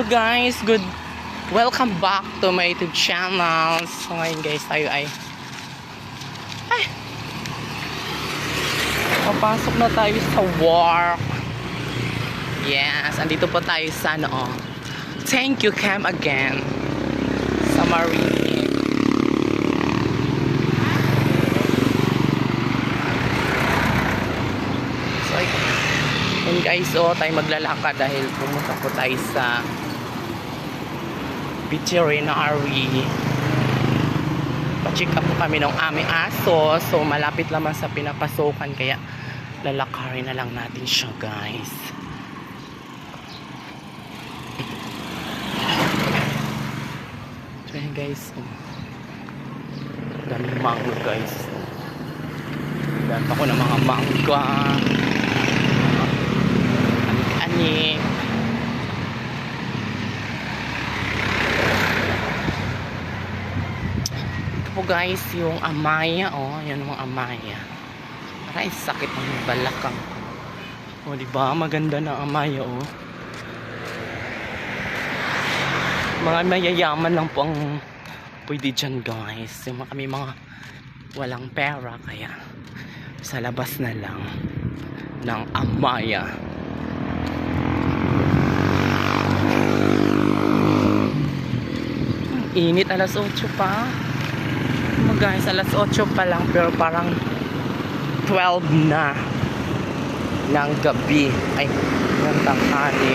Hello guys, good welcome back to my YouTube channel. So ngayon guys, tayo ay ay Papasok na tayo sa work. Yes, andito po tayo sa ano oh. Thank you Cam again. Sa Marine. So, yun guys, oh, tayo maglalakad dahil pumunta po tayo sa veterinary. Pa-check up kami ng aming aso. So, malapit lamang sa pinapasokan. Kaya, lalakarin na lang natin siya, guys. So, guys. Daming mango, guys. Dami ako ng mga mangga. Ani. Ito po guys, yung amaya, oh, yan yung amaya. Aray, sakit ng balakang ko. Oh, di ba? Maganda na amaya, oh. Mga mayayaman lang po ang pwede dyan, guys. Yung mga kami mga walang pera, kaya sa labas na lang ng amaya. Init alas 8 pa. Oh, guys, alas 8 pa lang pero parang 12 na ng gabi. Ay, ng tanghali.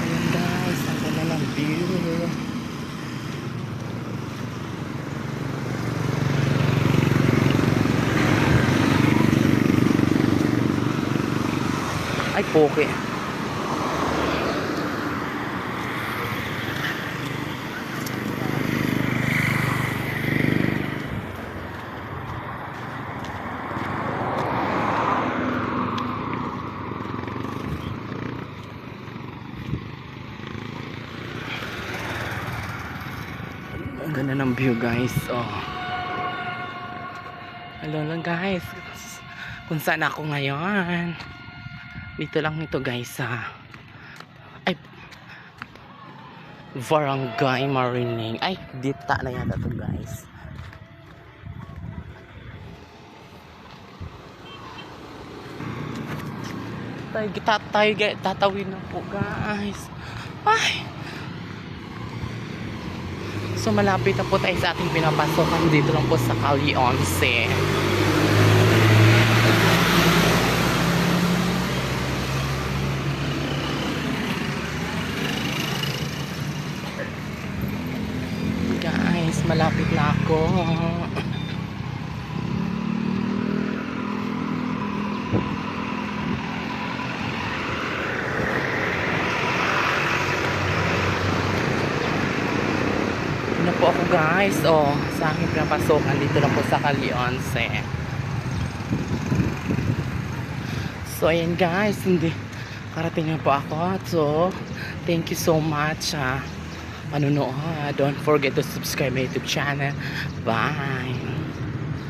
Ayan guys, ang ganda ng view. Ay, poke. Ganda ng view guys. Oh. Hello lang guys. Kung saan ako ngayon. Dito lang ito guys sa ay Barangay Marining. Ay, dita na yata to guys. Tayo, guys, tatawin na po guys. Ay! So malapit na po tayo sa ating pinapasokan dito lang po sa Cali 11. Guys, malapit na ako. Ano po ako guys, oh, sa aking pinapasokan dito lang po sa 11. So ayan guys, hindi karating na po ako. So, thank you so much ah, panunood. Don't forget to subscribe my YouTube channel. Bye!